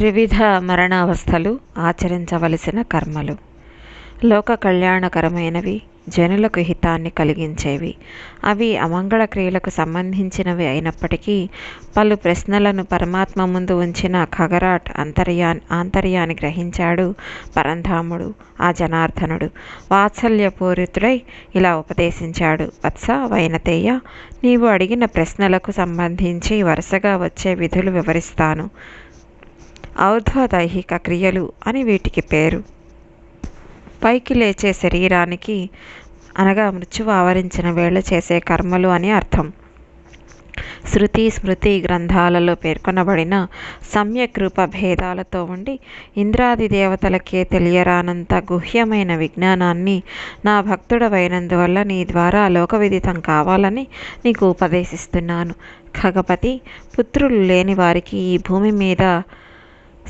త్రివిధ మరణావస్థలు ఆచరించవలసిన కర్మలు. లోక కళ్యాణకరమైనవి జనులకు హితాన్ని కలిగించేవి. అవి అమంగళ క్రియలకు సంబంధించినవి అయినప్పటికీ పలు ప్రశ్నలను పరమాత్మ ముందు ఉంచిన ఖగరాట్ అంతర్యా ఆంతర్యాన్ని గ్రహించాడు పరంధాముడు ఆ జనార్దనుడు. వాత్సల్యపూరితుడై ఇలా ఉపదేశించాడు వత్స వైనతేయ నీవు అడిగిన ప్రశ్నలకు సంబంధించి వరుసగా వచ్చే విధులు వివరిస్తాను. ఔర్ధ్వదైహిక క్రియలు అని వీటికి పేరు. పైకి లేచే శరీరానికి అనగా మృత్యువు ఆవరించిన వేళ చేసే కర్మలు అని అర్థం. శృతి స్మృతి గ్రంథాలలో పేర్కొనబడిన సమ్యక్ రూప భేదాలతో ఉండి ఇంద్రాది దేవతలకే తెలియరానంత గుహ్యమైన విజ్ఞానాన్ని నా భక్తుడవైనందువల్ల నీ ద్వారా లోకవిదితం కావాలని నీకు ఉపదేశిస్తున్నాను. ఖగపతి పుత్రులు లేని వారికి ఈ భూమి మీద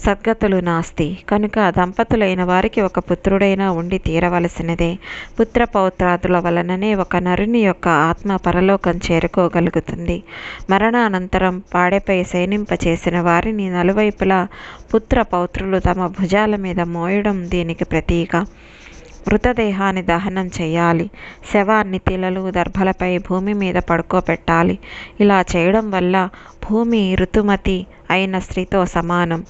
సద్గతులు నాస్తి. కనుక దంపతులైన వారికి ఒక పుత్రుడైనా ఉండి తీరవలసినదే. పుత్ర పౌత్రాదుల వలననే ఒక నరుని యొక్క ఆత్మ పరలోకం చేరుకోగలుగుతుంది. మరణానంతరం పాడెపై సైనింప చేసిన వారిని నలువైపులా పుత్ర పౌత్రులు తమ భుజాల మీద మోయడం దీనికి ప్రతీక. మృతదేహాన్ని దహనం చేయాలి. శవాన్ని తిలలు దర్భలపై భూమి మీద పడుకోబెట్టాలి. ఇలా చేయడం వల్ల భూమి ఋతుమతి అయిన స్త్రీతో సమానం.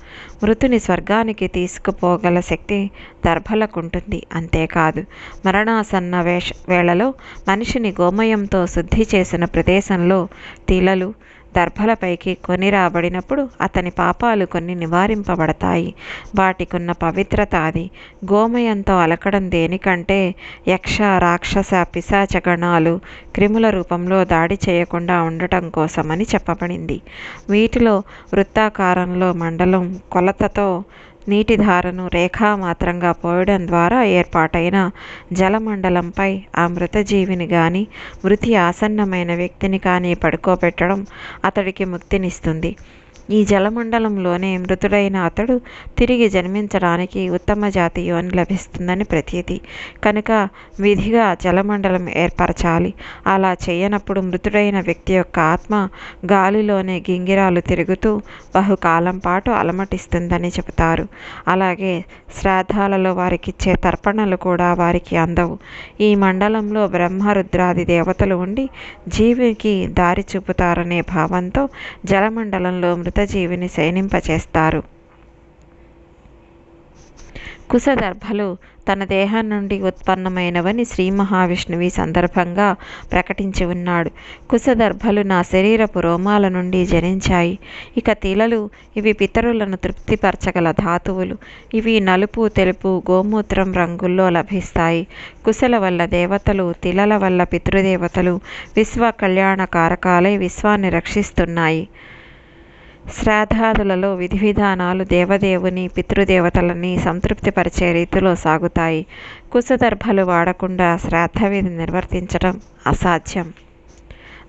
మృతుని స్వర్గానికి తీసుకుపోగల శక్తి దర్భలకుంటుంది. అంతేకాదు మరణాసన్న వేష వేళలో మనిషిని గోమయంతో శుద్ధి చేసిన ప్రదేశంలో తిలలు దర్భలపైకి కొని రాబడినప్పుడు అతని పాపాలు కొన్ని నివారింపబడతాయి. వాటికున్న పవిత్రత అది. గోమయంతో అలకడం దేనికంటే యక్ష రాక్షస పిశాచగణాలు క్రిముల రూపంలో దాడి చేయకుండా ఉండటం కోసమని చెప్పబడింది. వీటిలో వృత్తాకారంలో మండలం కొలతతో నీటి ధారను రేఖామాత్రంగా పోయడం ద్వారా ఏర్పాటైన జలమండలంపై ఆ మృతజీవిని గాని మృతి ఆసన్నమైన వ్యక్తిని కానీ పడుకోబెట్టడం అతడికి ముక్తినిస్తుంది. ఈ జలమండలంలోనే మృతుడైన అతడు తిరిగి జన్మించడానికి ఉత్తమ జాతి యోని లభిస్తుందని ప్రతీతి. కనుక విధిగా జలమండలం ఏర్పరచాలి. అలా చేయనప్పుడు మృతుడైన వ్యక్తి యొక్క ఆత్మ గాలిలోనే గింగిరాలు తిరుగుతూ బహుకాలం పాటు అలమటిస్తుందని చెబుతారు. అలాగే శ్రాద్ధాలలో వారికిచ్చే తర్పణలు కూడా వారికి అందవు. ఈ మండలంలో బ్రహ్మరుద్రాది దేవతలు ఉండి జీవికి దారి చూపుతారనే భావంతో జలమండలంలో మృత జీవిని శయనింపచేస్తారు. కుశదర్భలు తన దేహం నుండి ఉత్పన్నమైనవని శ్రీ మహావిష్ణువి సందర్భంగా ప్రకటించి ఉన్నాడు. కుశదర్భలు నా శరీరపు రోమాల నుండి జనించాయి. ఇక తిలలు ఇవి పితరులను తృప్తిపరచగల ధాతువులు. ఇవి నలుపు తెలుపు గోమూత్రం రంగుల్లో లభిస్తాయి. కుశల వల్ల దేవతలు తిలల వల్ల పితృదేవతలు విశ్వ కళ్యాణ కారకాలై విశ్వాన్ని రక్షిస్తున్నాయి. శ్రాద్ధాదులలో విధి విధానాలు దేవదేవుని పితృదేవతలని సంతృప్తిపరిచే రీతిలో సాగుతాయి. కుశదర్భలు వాడకుండా శ్రాద్ధ విధి నిర్వర్తించడం అసాధ్యం.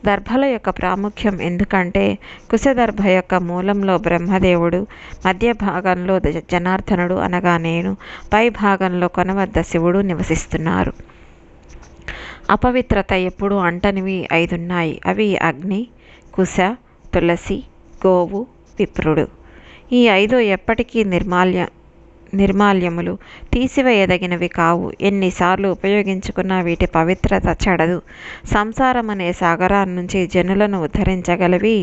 దర్భల యొక్క ప్రాముఖ్యం ఎందుకంటే కుశదర్భ యొక్క మూలంలో బ్రహ్మదేవుడు మధ్య భాగంలో జనార్దనుడు అనగా నేను పై భాగంలో కొనవద్ద శివుడు నివసిస్తున్నారు. అపవిత్రత ఎప్పుడు అంటనివి ఐదున్నాయి. అవి అగ్ని కుశ తులసి గోవు విప్రుడు ఈ ఐదు ఎప్పటికీ నిర్మాల్య నిర్మాల్యములు తీసివేయదగినవి కావు. ఎన్నిసార్లు ఉపయోగించుకున్నా వీటి పవిత్రత చెడదు. సంసారం అనే సాగరాన్ని నుంచి జనులను ఉద్ధరించగలవి.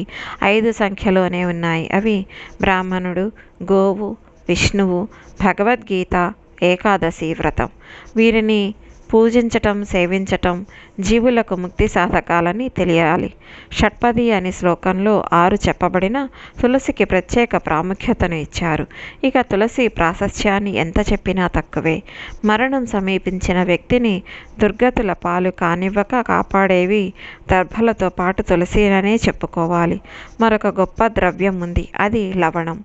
ఐదు సంఖ్యలోనే ఉన్నాయి. అవి బ్రాహ్మణుడు గోవు విష్ణువు భగవద్గీత ఏకాదశి వ్రతం. వీరిని పూజించటం సేవించటం జీవులకు ముక్తి సాధకాలని తెలియాలి. షట్పది అనే శ్లోకంలో ఆరు చెప్పబడిన తులసికి ప్రత్యేక ప్రాముఖ్యతను ఇచ్చారు. ఇక తులసి ప్రాశస్యాన్ని ఎంత చెప్పినా తక్కువే. మరణం సమీపించిన వ్యక్తిని దుర్గతుల పాలు కానివ్వక కాపాడేవి దర్భలతో పాటు తులసిననే చెప్పుకోవాలి. మరొక గొప్ప ద్రవ్యం ఉంది అది లవణం.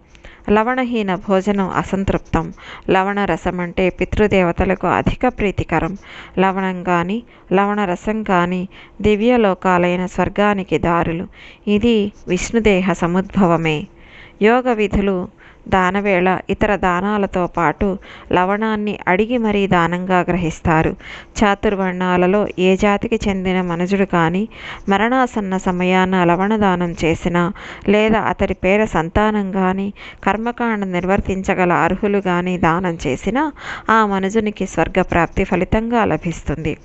లవణహీన భోజనం అసంతృప్తం. లవణ రసం అంటే పితృదేవతలకు అధిక ప్రీతికరం. లవణం కానీ లవణరసం కానీ దివ్యలోకాలైన స్వర్గానికి దారులు. ఇది విష్ణుదేహ సముద్భవమే. యోగ విధులు దానవేళ ఇతర దానాలతో పాటు లవణాన్ని అడిగి మరీ దానంగా గ్రహిస్తారు. చాతుర్వర్ణాలలో ఏ జాతికి చెందిన మనుజుడు కానీ మరణాసన్న సమయాన లవణ దానం చేసినా లేదా అతడి పేర సంతానం కానీ కర్మకాండ నిర్వర్తించగల అర్హులు కానీ దానం చేసినా ఆ మనుజునికి స్వర్గప్రాప్తి ఫలితంగా లభిస్తుంది.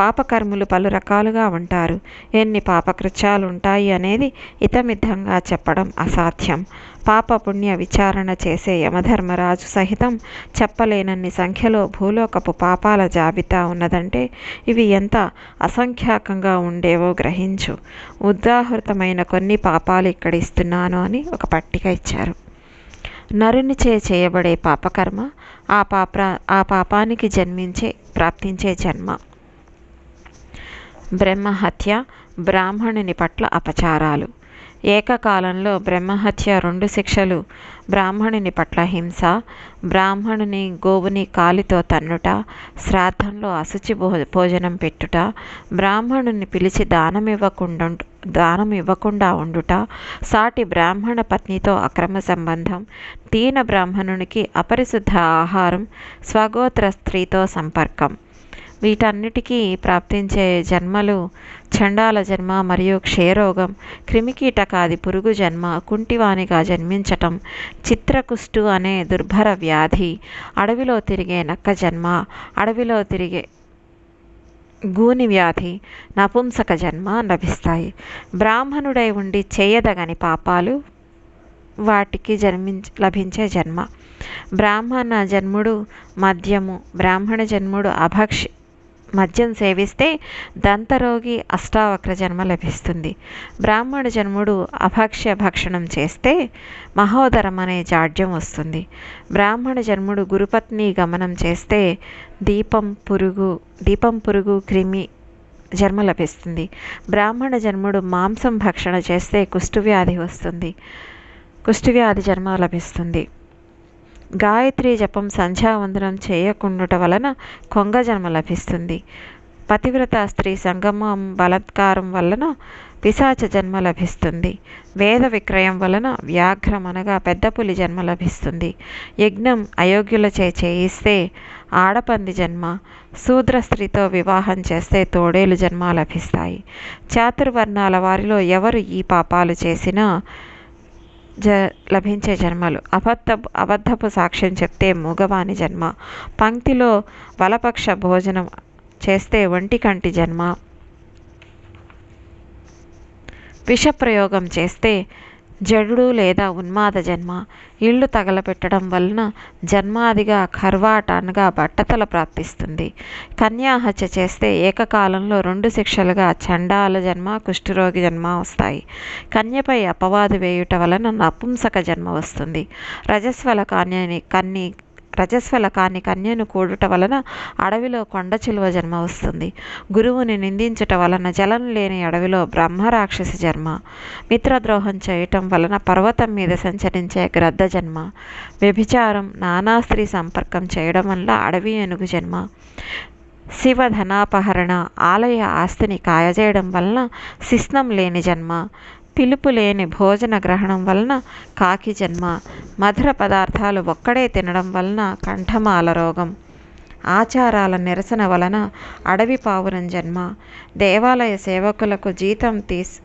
పాపకర్ములు పలు రకాలుగా ఉంటారు. ఎన్ని పాపకృత్యాలు ఉంటాయి అనేది ఇతమిద్ధంగా చెప్పడం అసాధ్యం. పాప పుణ్య విచారణ చేసే యమధర్మరాజు సహితం చెప్పలేనన్ని సంఖ్యలో భూలోకపు పాపాల జాబితా ఉన్నదంటే ఇవి ఎంత అసంఖ్యాకంగా ఉండేవో గ్రహించు. ఉదాహృతమైన కొన్ని పాపాలు ఇక్కడ ఇస్తున్నాను అని ఒక పట్టిక ఇచ్చారు. నరునిచే చేయబడే పాపకర్మ ఆ పాప ఆ పాపానికి జన్మించే ప్రాప్తించే జన్మ. బ్రహ్మహత్య బ్రాహ్మణుని పట్ల అపచారాలు. ఏకకాలంలో బ్రహ్మహత్య రెండు శిక్షలు బ్రాహ్మణుని పట్ల హింస బ్రాహ్మణుని గోవుని కాలితో తన్నుట శ్రాద్ధంలో అశుచి భో భోజనం పెట్టుట బ్రాహ్మణుని పిలిచి దానం ఇవ్వకుండా దానం ఇవ్వకుండా ఉండుట సాటి బ్రాహ్మణ పత్నితో అక్రమ సంబంధం దీన బ్రాహ్మణునికి అపరిశుద్ధ ఆహారం స్వగోత్ర స్త్రీతో సంపర్కం. వీటన్నిటికీ ప్రాప్తించే జన్మలు చండాల జన్మ మరియు క్షయరోగం క్రిమికీటకాది పురుగు జన్మ కుంటివానిగా జన్మించటం చిత్రకుష్టు అనే దుర్భర వ్యాధి అడవిలో తిరిగే నక్క జన్మ అడవిలో తిరిగే గూని వ్యాధి నపుంసక జన్మ లభిస్తాయి. బ్రాహ్మణుడై ఉండి చేయదగని పాపాలు వాటికి జన్మించ లభించే జన్మ. బ్రాహ్మణ జన్ముడు మద్యము బ్రాహ్మణ జన్ముడు అభక్ష మద్యం సేవిస్తే దంతరోగి అష్టావక్ర జన్మ లభిస్తుంది. బ్రాహ్మణ జన్ముడు అభక్ష్య భక్షణం చేస్తే మహోదరం అనే జాడ్యం వస్తుంది. బ్రాహ్మణ జన్ముడు గురుపత్ని గమనం చేస్తే దీపం పురుగు దీపం పురుగు క్రిమి జన్మ లభిస్తుంది. బ్రాహ్మణ జన్ముడు మాంసం భక్షణ చేస్తే కుష్ఠవ్యాధి వస్తుంది. కుష్ఠవ్యాధి జన్మ లభిస్తుంది. గాయత్రి జపం సంధ్యావందనం చేయకుండుట వలన కొంగ జన్మ లభిస్తుంది. పతివ్రత స్త్రీ సంగమం బలత్కారం వలన పిశాచ జన్మ లభిస్తుంది. వేద విక్రయం వలన వ్యాఘ్రం అనగా పెద్ద పులి జన్మ లభిస్తుంది. యజ్ఞం అయోగ్యులచే చేయిస్తే ఆడపంది జన్మ శూద్ర స్త్రీతో వివాహం చేస్తే తోడేలు జన్మ లభిస్తాయి. చాతుర్వర్ణాల వారిలో ఎవరు ఈ పాపాలు చేసినా జ లభించే జన్మలు. అబద్ధ అబద్ధపు సాక్ష్యం చెప్తే మూగవాని జన్మ. పంక్తిలో వలపక్ష భోజనం చేస్తే ఒంటి కంటి జన్మ. విషప్రయోగం చేస్తే జడుడు లేదా ఉన్మాద జన్మ. ఇళ్ళు తగలపెట్టడం వలన జన్మాదిగా కర్వాట అనగా బట్టతల ప్రాప్తిస్తుంది. కన్యాహత్య చేస్తే ఏకకాలంలో రెండు శిక్షలుగా చండాల జన్మ కుష్ఠరోగి జన్మ వస్తాయి. కన్యపై అపవాదు వేయుట వలన నపుంసక జన్మ వస్తుంది. రజస్వల కన్యని కన్ని రజస్వల కాని కన్యను కూడుట వలన అడవిలో కొండ చిలువ జన్మ వస్తుంది. గురువుని నిందించుట వలన జలం లేని అడవిలో బ్రహ్మరాక్షసి జన్మ. మిత్రద్రోహం చేయటం వలన పర్వతం మీద సంచరించే గ్రద్ద జన్మ. వ్యభిచారం నానా స్త్రీ సంపర్కం చేయడం వల్ల అడవి ఏనుగు జన్మ. శివ ధనాపహరణ ఆలయ ఆస్తిని కాయజేయడం వలన శిస్నం లేని జన్మ. పిలుపు లేని భోజన గ్రహణం వలన కాకి జన్మ. మధుర పదార్థాలు ఒక్కడే తినడం వలన కంఠమాల రోగం. ఆచారాల నిరసన వలన అడవి పావురం జన్మ. దేవాలయ సేవకులకు జీతం తీసి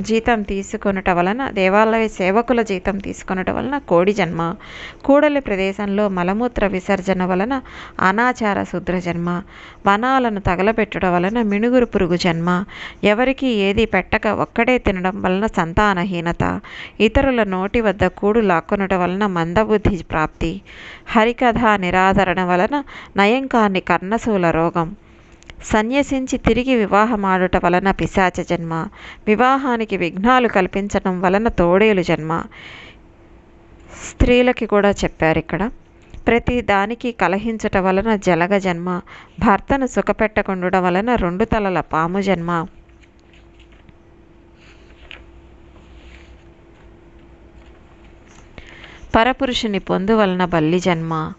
జీతం తీసుకొనుట వలన దేవాలయ సేవకుల జీతం తీసుకొనుట వలన కోడి జన్మ కూడలి ప్రదేశంలో మలమూత్ర విసర్జన వలన అనాచార శూద్ర జన్మ వనాలను తగలబెట్టడం వలన మిణుగురు పురుగు జన్మ ఎవరికి ఏది పెట్టక ఒక్కడే తినడం వలన సంతానహీనత ఇతరుల నోటి వద్ద కూడు లాక్కునుట వలన మందబుద్ధి ప్రాప్తి హరికథ నిరాదరణ వలన నయంకాని కర్ణశూల రోగం సన్యసించి తిరిగి వివాహమాడుట వలన పిశాచ జన్మ. వివాహానికి విఘ్నాలు కల్పించడం వలన తోడేలు జన్మ. స్త్రీలకి కూడా చెప్పారు ఇక్కడ. ప్రతి దానికి కలహించట వలన జలగ జన్మ. భర్తను సుఖపెట్టకుండడం వలన రెండు తలల పాము జన్మ. పరపురుషుని పొందు వలన బల్లి జన్మ.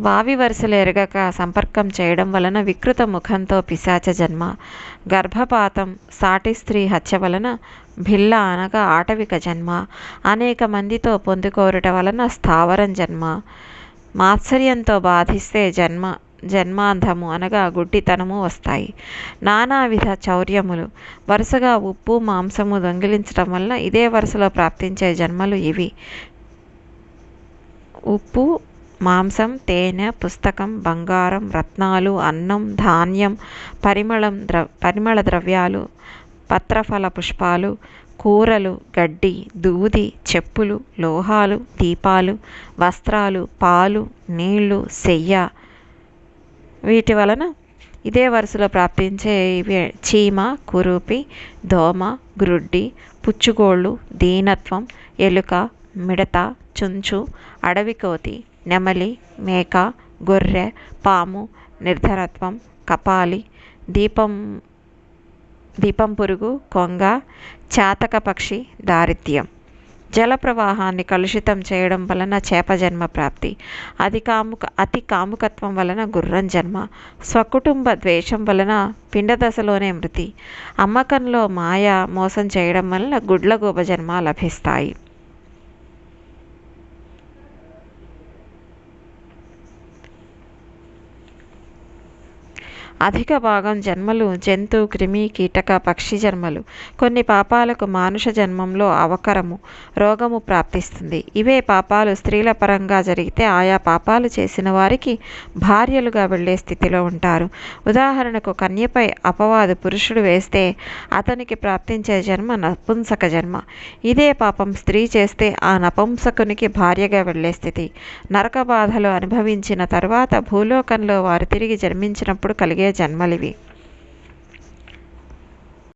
వావి వరుసలు ఎరగక సంపర్కం చేయడం వలన వికృత ముఖంతో పిశాచ జన్మ. గర్భపాతం సాటి స్త్రీ హత్య వలన భిల్ల అనగా ఆటవిక జన్మ. అనేక మందితో పొందుకోరుట వలన స్థావరం జన్మ. మాత్సర్యంతో బాధిస్తే జన్మ జన్మాంధము అనగా గుడ్డితనము వస్తాయి. నానావిధ చౌర్యములు. వరుసగా ఉప్పు మాంసము దొంగిలించడం వలన ఇదే వరుసలో ప్రాప్తించే జన్మలు ఇవి. ఉప్పు మాంసం తేనె పుస్తకం బంగారం రత్నాలు అన్నం ధాన్యం పరిమళం ద్ర పరిమళ ద్రవ్యాలు పత్రఫల పుష్పాలు కూరలు గడ్డి దూది చెప్పులు లోహాలు దీపాలు వస్త్రాలు పాలు నీళ్ళు శయ్య వీటి వలన ఇదే వరుసలో ప్రాప్తించే చీమ కురూపి దోమ గ్రుడ్డి పుచ్చుగోళ్ళు దీనత్వం ఎలుక మిడత చుంచు అడవి కోతి నెమలి మేక గొర్రె పాము నిర్ధరత్వం కపాలి దీపం దీపం పురుగు కొంగ చాతక పక్షి దారిద్ర్యం. జల ప్రవాహాన్ని కలుషితం చేయడం వలన చేప జన్మ ప్రాప్తి అతి కాముక అతి కాముకత్వం వలన గుర్రం జన్మ స్వకుటుంబ ద్వేషం వలన పిండ దశలోనే మృతి అమ్మకంలో మాయ మోసం చేయడం వలన గుడ్లగూబ జన్మ లభిస్తాయి. అధిక భాగం జన్మలు జంతు క్రిమి కీటక పక్షి జన్మలు. కొన్ని పాపాలకు మానుష జన్మంలో అవకరము రోగము ప్రాప్తిస్తుంది. ఇవే పాపాలు స్త్రీల పరంగా జరిగితే ఆయా పాపాలు చేసిన వారికి భార్యలుగా వెళ్ళే స్థితిలో ఉంటారు. ఉదాహరణకు కన్యపై అపవాదు పురుషుడు వేస్తే అతనికి ప్రాప్తించే జన్మ నపుంసక జన్మ. ఇదే పాపం స్త్రీ చేస్తే ఆ నపుంసకునికి భార్యగా వెళ్ళే స్థితి. నరక బాధలు అనుభవించిన తర్వాత భూలోకంలో వారు తిరిగి జన్మించినప్పుడు కలిగే ಜನ್ಮಲಿವಿ